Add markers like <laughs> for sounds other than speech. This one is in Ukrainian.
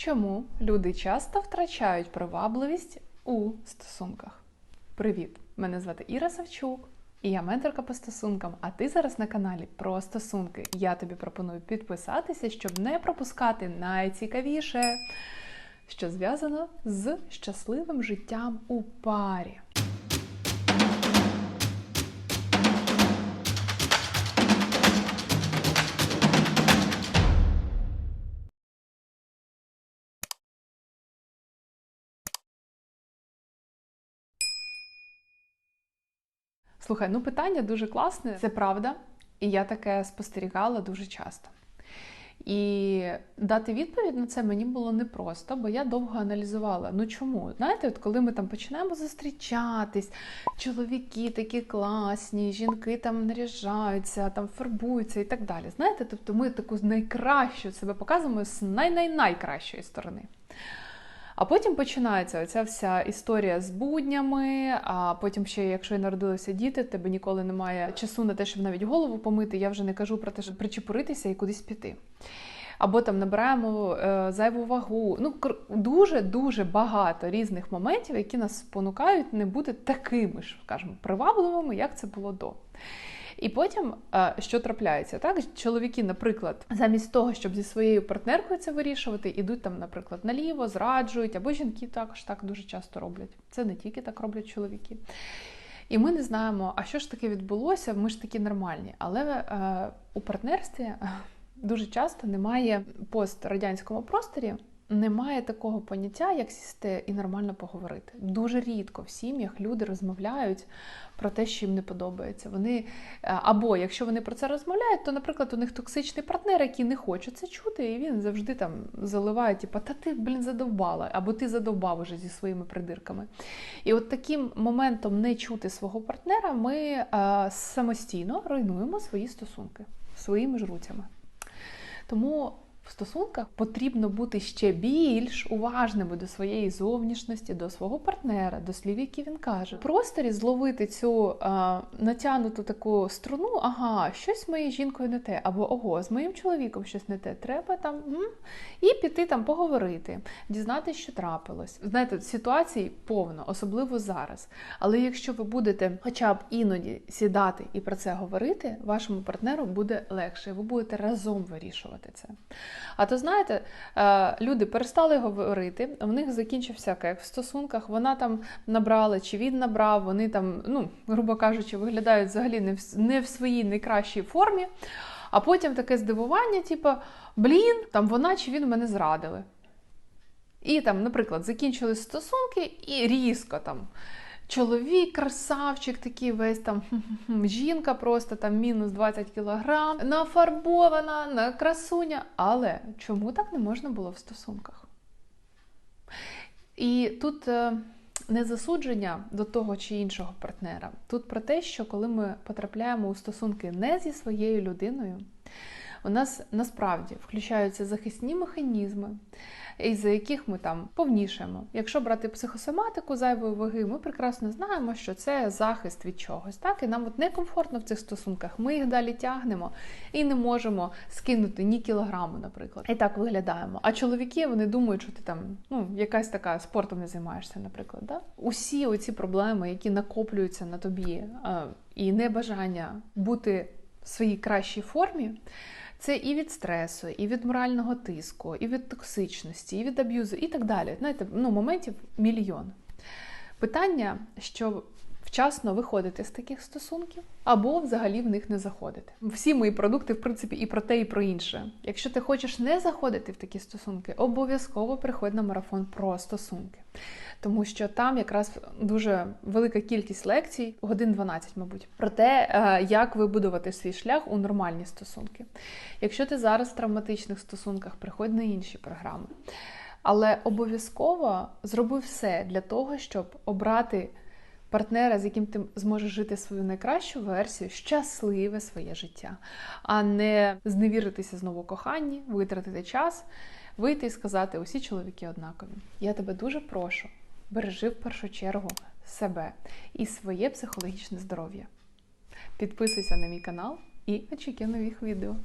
Чому люди часто втрачають привабливість у стосунках? Привіт! Мене звати Іра Савчук, і я менторка по стосункам. А ти зараз на каналі про стосунки. Я тобі пропоную підписатися, щоб не пропускати найцікавіше, що зв'язано з щасливим життям у парі. Слухай, ну питання дуже класне, це правда, і я таке спостерігала дуже часто. І дати відповідь на це мені було непросто, бо я довго аналізувала. Ну чому? Знаєте, от коли ми там починаємо зустрічатись, чоловіки такі класні, жінки там наряжаються, там фарбуються і так далі. Знаєте, тобто ми таку найкращу себе показуємо з най-най-найкращої сторони. А потім починається оця вся історія з буднями. А потім ще, якщо і народилися діти, тебе ніколи немає часу на те, щоб навіть голову помити. Я вже не кажу про те, щоб причепуритися і кудись піти. Або там набираємо е, зайву вагу. Ну дуже дуже багато різних моментів, які нас спонукають не бути такими ж, скажімо, привабливими, як це було до. І потім, е, що трапляється, так чоловіки, наприклад, замість того, щоб зі своєю партнеркою це вирішувати, ідуть там, наприклад, наліво, зраджують, або жінки також так дуже часто роблять. Це не тільки так роблять чоловіки. І ми не знаємо, а що ж таке відбулося, ми ж такі нормальні. Але е, у партнерстві е, дуже часто немає пострадянському просторі. Немає такого поняття, як сісти і нормально поговорити. Дуже рідко в сім'ях люди розмовляють про те, що їм не подобається. Вони е, або якщо вони про це розмовляють, то, наприклад, у них токсичний партнер, який не хоче це чути, і він завжди там заливає, типу, та ти, блін, задовбала, або ти задовбав уже зі своїми придирками. І от таким моментом не чути свого партнера, ми а, е, самостійно руйнуємо свої стосунки своїми ж руцями. Тому в стосунках потрібно бути ще більш уважними до своєї зовнішності, до свого партнера, до слів, які він каже. В просторі зловити цю а, натягнуту таку струну, ага, щось з моєю жінкою не те, або ого, з моїм чоловіком щось не те. Треба там м? і піти там поговорити, дізнатися, що трапилось. Знаєте, ситуацій повно, особливо зараз. Але якщо ви будете, хоча б іноді сідати і про це говорити, вашому партнеру буде легше, ви будете разом вирішувати це. А то знаєте, е, люди перестали говорити, в них закінчився як в стосунках, вона там набрала чи він набрав, вони там, ну, грубо кажучи, виглядають взагалі не в, не в своїй найкращій формі. А потім таке здивування, типу, блін, там вона чи він мене зрадили. І там, наприклад, закінчились стосунки і різко там. Чоловік, красавчик, такий весь там <laughs> жінка, просто там мінус 20 кілограм, нафарбована, на красуня. Але чому так не можна було в стосунках? І тут е, не засудження до того чи іншого партнера. Тут про те, що коли ми потрапляємо у стосунки не зі своєю людиною, у нас насправді включаються захисні механізми, із яких ми там повнішаємо. Якщо брати психосоматику зайвої ваги, ми прекрасно знаємо, що це захист від чогось. Так, і нам от некомфортно в цих стосунках. Ми їх далі тягнемо і не можемо скинути ні кілограму, наприклад. І так виглядаємо. А чоловіки вони думають, що ти там ну якась така спортом не займаєшся, наприклад. Да? Усі оці проблеми, які накоплюються на тобі, і небажання бути в своїй кращій формі. Це і від стресу, і від морального тиску, і від токсичності, і від аб'юзу, і так далі. Знаєте, ну, моментів мільйон. Питання, що вчасно виходити з таких стосунків, або взагалі в них не заходити. Всі мої продукти, в принципі, і про те, і про інше. Якщо ти хочеш не заходити в такі стосунки, обов'язково приходь на марафон про стосунки. Тому що там якраз дуже велика кількість лекцій, годин 12, мабуть, про те, е, як вибудувати свій шлях у нормальні стосунки. Якщо ти зараз в травматичних стосунках, приходь на інші програми. Але обов'язково зроби все для того, щоб обрати партнера, з яким ти зможеш жити свою найкращу версію, щасливе своє життя, а не зневіритися знову коханні, витратити час, вийти і сказати: усі чоловіки однакові. Я тебе дуже прошу, бережи в першу чергу себе і своє психологічне здоров'я. Підписуйся на мій канал і очікуй нових відео.